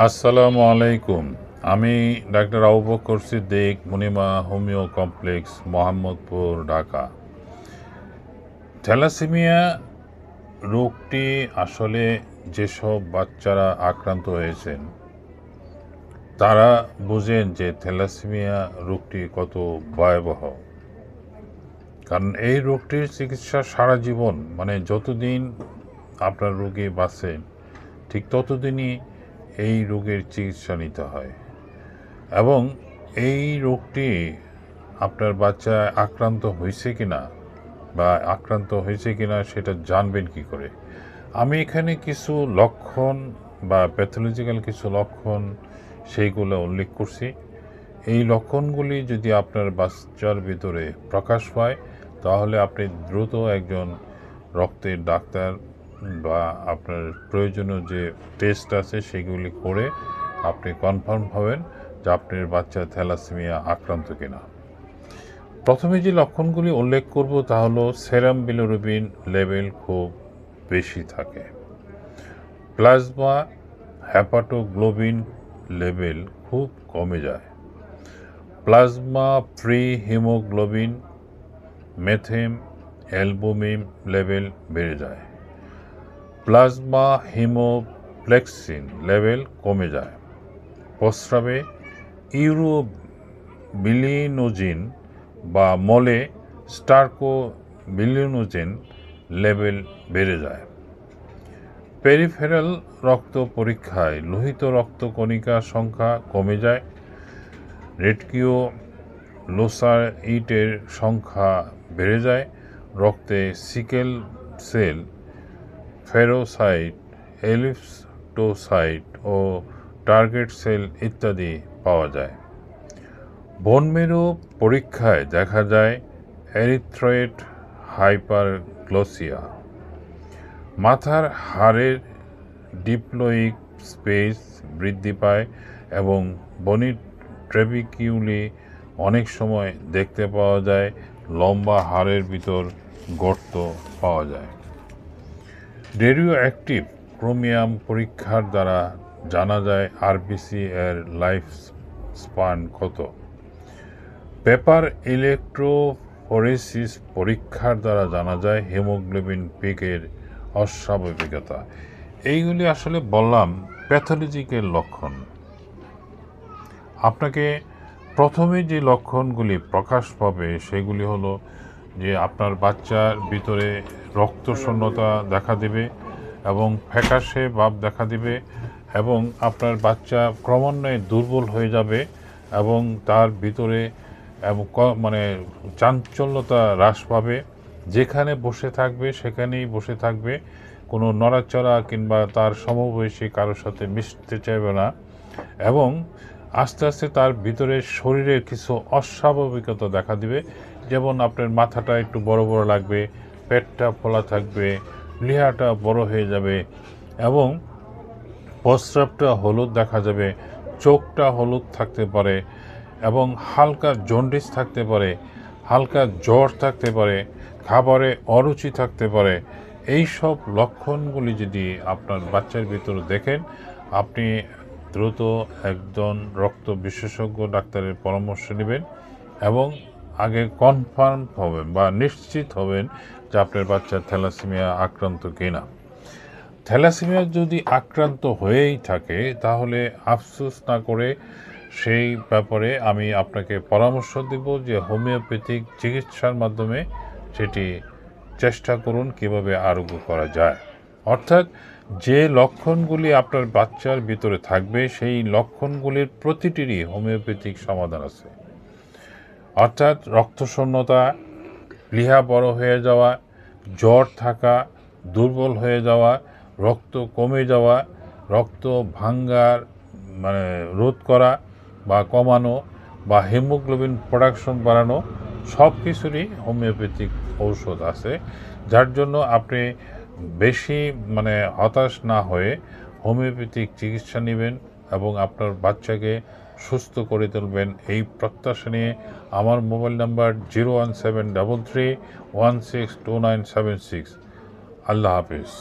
আসসালামু আলাইকুম। আমি doctor Abu Bakar Siddique, Munima homeo complex, Mohammadpur, Dhaka. Thalassaemia রোগটি আসলে যেসব বাচ্চারা আক্রান্ত হয়েছেন, তারা বুঝেন যে থ্যালাসেমিয়া রোগটি কত ভয়াবহ। কারণ এই রোগটির চিকিৎসা সারা জীবন মানে যতদিন আপনার রোগী বাঁচেন, ঠিক ততদিনই এই রোগের চিকিৎসা নিতে হয়। এবং এই রোগটি আপনার বাচ্চা আক্রান্ত হয়েছে কি না বা আক্রান্ত হয়েছে কি না সেটা জানবেন কি করে? আমি এখানে কিছু লক্ষণ বা প্যাথোলজিক্যাল কিছু লক্ষণ সেইগুলো উল্লেখ করছি। এই লক্ষণগুলি যদি আপনার বাচ্চার ভিতরে প্রকাশ পায়, তাহলে আপনি দ্রুত একজন রক্তের ডাক্তার বা আপনার প্রয়োজনীয় যে টেস্ট আছে সেগুলি করে আপনি কনফার্ম হবেন যে আপনার বাচ্চা থ্যালাসেমিয়া আক্রান্ত কিনা। প্রথমে যে লক্ষণগুলি উল্লেখ করব তা হলো সেরাম বিলোরুবিন লেভেল খুব বেশি থাকে। প্লাজমা হ্যাপাটোগ্লোবিন লেভেল খুব কমে যায়। Plasma free haemoglobin methaemalbumin level বেড়ে যায়। প্লাজমা হিমোপ্লেক্সিন লেভেল কমে যায়। প্রস্রাবে ইউরোবিলিনোজিন বা মলে স্টার্কোবিলিনোজেন লেভেল বেড়ে যায়। পেরিফেরাল রক্ত পরীক্ষায় লোহিত রক্তকণিকা সংখ্যা কমে যায়। রেডকিও লোসাইটের সংখ্যা বেড়ে যায়। রক্তে সিকেল সেল ফেরোসাইট এলিপটোসাইট ও টার্গেট সেল ইত্যাদি পাওয়া যায়। বনমেরু পরীক্ষায় দেখা যায় এরিথ্রয়েড হাইপারগ্লোসিয়া। মাথার হাড়ের ডিপ্লোয়িক স্পেস বৃদ্ধি পায় এবং বনি ট্রেবিকিউলি অনেক সময় দেখতে পাওয়া যায়, লম্বা হাড়ের ভিতর গর্ত পাওয়া যায়। রেডিও অ্যাক্টিভ ক্রোমিয়াম পরীক্ষার দ্বারা জানা যায় আরবিসি এর লাইফ স্পান কত। পেপার ইলেকট্রোফোরেসিস পরীক্ষার দ্বারা জানা যায় হিমোগ্লোবিন পিকের অস্বাভাবিকতা। এইগুলি আসলে বললাম প্যাথোলজিক্যাল লক্ষণ। আপনাকে প্রথমে যে লক্ষণগুলি প্রকাশ পাবে সেগুলি হলো যে আপনার বাচ্চার ভিতরে রক্ত শূন্যতা দেখা দেবে এবং ফ্যাকাশে ভাব দেখা দেবে এবং আপনার বাচ্চা ক্রমান্বয়ে দুর্বল হয়ে যাবে এবং তার ভিতরে এবং মানে চাঞ্চল্যতা হ্রাস পাবে। যেখানে বসে থাকবে, সেখানেই বসে থাকবে। কোনো নড়াচড়া কিংবা তার সমবয়সী কারোর সাথে মিশতে চাইবে না এবং আস্তে আস্তে তার ভিতরে শরীরের কিছু অস্বাভাবিকতা দেখা দিবে। যেমন আপনার মাথাটা একটু বড় বড় লাগবে, পেটটা ফোলা থাকবে, লিহাটা বড় হয়ে যাবে এবং প্রস্রাবটা হলুদ দেখা যাবে, চোখটা হলুদ থাকতে পারে এবং হালকা জন্ডিস থাকতে পারে, হালকা জ্বর থাকতে পারে, খাবারে অরুচি থাকতে পারে। এই সব লক্ষণগুলি যদি আপনার বাচ্চার ভিতরে দেখেন, আপনি দ্রুত একজন রক্ত বিশেষজ্ঞ ডাক্তারের পরামর্শ নেবেন এবং আগে কনফার্ম হবেন বা নিশ্চিত হবেন যে আপনার বাচ্চা থ্যালাসেমিয়া আক্রান্ত কিনা। থ্যালাসেমিয়া যদি আক্রান্ত হয়েই থাকে, তাহলে আফসোস না করে সেই ব্যাপারে আমি আপনাকে পরামর্শ দেব যে হোমিওপ্যাথিক চিকিৎসার মাধ্যমে সেটি চেষ্টা করুন কীভাবে আরোগ্য করা যায়। অর্থাৎ যে লক্ষণগুলি আপনার বাচ্চার ভিতরে থাকবে, সেই লক্ষণগুলির প্রতিটিরই হোমিওপ্যাথিক সমাধান আছে। অর্থাৎ রক্তশূন্যতা, লিহা বড় হয়ে যাওয়া, জ্বর থাকা, দুর্বল হয়ে যাওয়া, রক্ত কমে যাওয়া, রক্ত ভাঙ্গার মানে রোধ করা বা কমানো বা হিমোগ্লোবিন প্রোডাকশন বাড়ানো সব কিছুরই হোমিওপ্যাথিক ঔষধ আছে, যার জন্য আপনি বেশি মানে হতাশ না হয়ে হোমিওপ্যাথিক চিকিৎসা নেবেন এবং আপনার বাচ্চাকে সুস্থ করে তুলবেন। এই প্রত্যাশা নিয়ে আমার mobile number zero one seven double three one six two nine seven six. আল্লাহ হাফিজ।